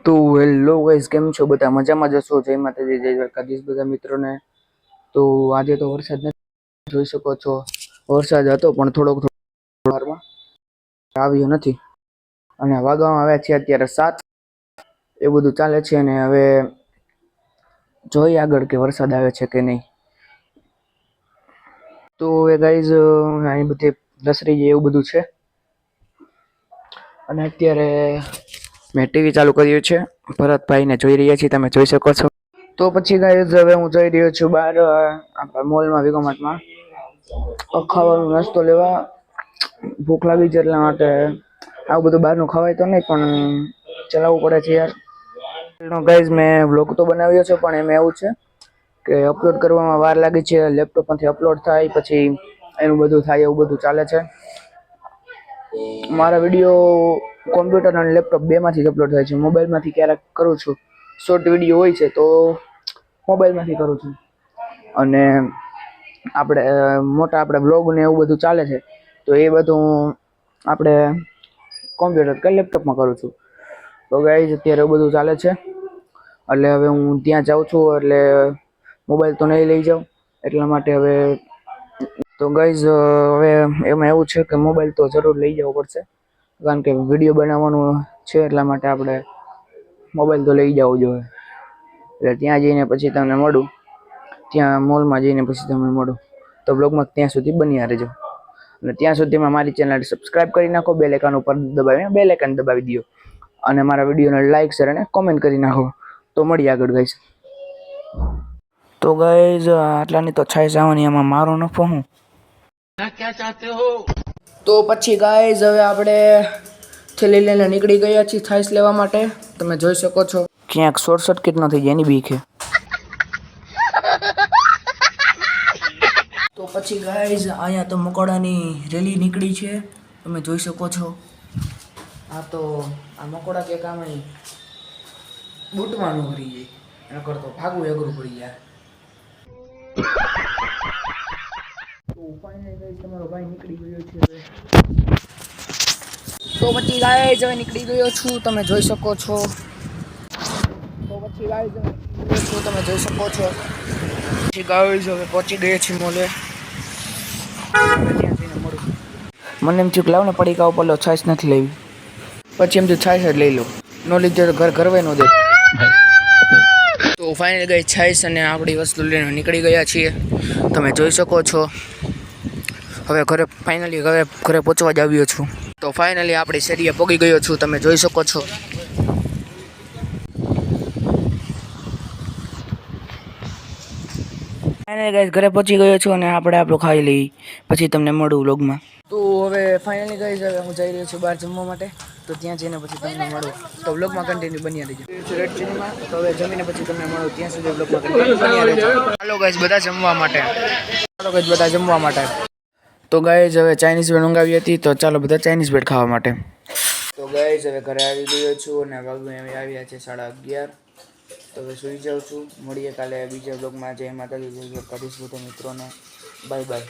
તો hello guys કેમ છો? બધા મજામાં જશો જય માતાજી, જય દ્વારકાધીશ બધા મિત્રોને. તો આજે તો વરસાદ નથી, જોઈ શકો છો. વરસાદ હતો પણ થોડોક વારમાં આવ્યો નથી. અને વાગવામાં આવ્યા છે અત્યારે સાત. એ બધું ચાલે છે અને હવે જોઈએ આગળ કે વરસાદ આવે છે કે નહીં. તો એ ગાઈઝ અહીં બધી જાય એવું બધું છે. અને અત્યારે મેં ટીવી ચાલુ કર્યું છે. ભરતભાઈને જોઈ રહ્યા છીએ, તમે જોઈ શકો છો. તો પછી ગાઈઝ હવે હું જઈ રહ્યો છું બહાર આપણા મોલમાં વિગોમાટમાં ખાવાનો નાસ્તો લેવા. ભૂખ લાગી છે એટલા માટે આવું બધું બહારનું ખવાય તો નહીં, પણ ચલાવવું પડે છે યાર. ગાઈઝ મેં બ્લોગ તો બનાવ્યો છે, પણ એમાં એવું છે કે અપલોડ કરવામાં વાર લાગી છે લેપટોપમાંથી અપલોડ થાય, પછી એનું બધું થાય, એવું બધું ચાલે છે. મારા વીડિયો કોમ્પ્યુટર અને લેપટોપ બેમાંથી જ અપલોડ થાય છે. મોબાઈલમાંથી ક્યારેક કરું છું. શોર્ટ વીડિયો હોય છે તો મોબાઈલમાંથી કરું છું. અને આપણે મોટા આપણે બ્લોગ ને એવું બધું ચાલે છે, તો એ બધું આપણે કોમ્પ્યુટર કે લેપટોપમાં કરું છું. તો ગાઈઝ અત્યારે એવું બધું ચાલે છે. એટલે હવે હું ત્યાં જાઉં છું, એટલે મોબાઈલ તો નહીં લઈ જાઉં. એટલા માટે હવે, તો ગાઈઝ હવે એમાં એવું છે કે મોબાઈલ તો જરૂર લઈ જવો પડશે. કારણ કે વીડિયો બનાવવાનું છે એટલા માટે આપણે મોબાઈલ તો લઈ જવો જોઈએ. એટલે ત્યાં જઈને પછી તમને મળું. ત્યાં મોલમાં જઈને પછી તમને મળું. તો બ્લોગમાં ત્યાં સુધી બન્યા રહેજો. અને ત્યાં સુધીમાં મારી ચેનલ સબસ્ક્રાઇબ કરી નાખો બે લેકન ઉપર દબાવીને બે લેકન દબાવી દો. અને મારા વિડીયોને લાઈક શેર અને કોમેન્ટ કરી નાખો. તો મળીએ આગળ ગાઈસ તો ગાઈઝ આટલાની તો છાઈ આવવાની એમાં મારો નફો હું? તો પછી ગાઈઝ હવે આપણે થેલી લઈને નીકળી ગયા છીએ થાઈસ લેવા માટે. તમે જોઈ શકો છો. ક્યાંક શોર્ટ સર્કિટ ન થઈ જાય એની બીક તો પછી ગાઈઝ અહીંયા તો મકોડાની રેલી નીકળી છે. તમે જોઈ શકો છો. આ તો આ મકોડા કે કામ બૂટમાં બૂટવાનું ભરી જાય એના કરતો ભાગવું અઘરું પડી જાય. તમારો ભાઈ નીકળી ગયો છે તો પછી ગાઈઝ હવે નીકળી ગયો છું, તમે જોઈ શકો છો. તો પછી ગાઈઝ હવે છું, તમે જોઈ શકો છો. પછી ગાઈઝ હવે પહોંચી ગયા છે મોલે. મને એમ થયું લાવ ને પડીકા ઉપર, લો, છાશ નથી લેવી. પછી એમ થયું, છાશ જ લઈ લો. નો લીધે ઘર ઘરવે નો દે. તો ફાઇનલ ગઈ છાશ અને આપણી વસ્તુ લઈને નીકળી ગયા છીએ. તમે જોઈ શકો છો. હવે ઘરે ફાઇનલી ઘરે ઘરે પહોંચવા જ આવ્યો છું. તો ફાઇનલી આપણી શેરીએ પગી ગયો છું તમે જોઈ શકો છો. ફાઇનલી ગાઈઝ ઘરે પહોંચી ગયો છું અને આપણે આપણું ખાઈ લઈ. પછી તમને મળું વ્લોગમાં તો હવે ફાઇનલી ગાઈઝ હવે હું જઈ રહ્યો છું બહાર જમવા માટે. તો ત્યાં જઈને પછી તમને મળું. તો વ્લોગમાં કન્ટિન્યુ બની રહીજો. રેડ ચીનીમાં તો હવે જમીને પછી તમને મળું. ત્યાં સુધી વ્લોગમાં કન્ટિન્યુ બની રહેજો. ચાલો ગાઈઝ બધા જમવા માટે. ચાલો ગાઈઝ બધા જમવા માટે. તો ગાઈઝ હવે ચાઇનીઝ બેડ મંગાવી હતી, તો ચાલો બધા ચાઇનીઝ બેડ ખાવા માટે. તો ગાઈઝ હવે ઘરે આવી ગયો છું અને વાગમાં અમે આવ્યા છે સાડા અગિયાર. તો હવે સુઈ જાઉં છું. મળીએ કાલે બીજા બ્લોગમાં જય માતાજી. જય દ્વારકાધીશ. બધા મિત્રોને. Bye bye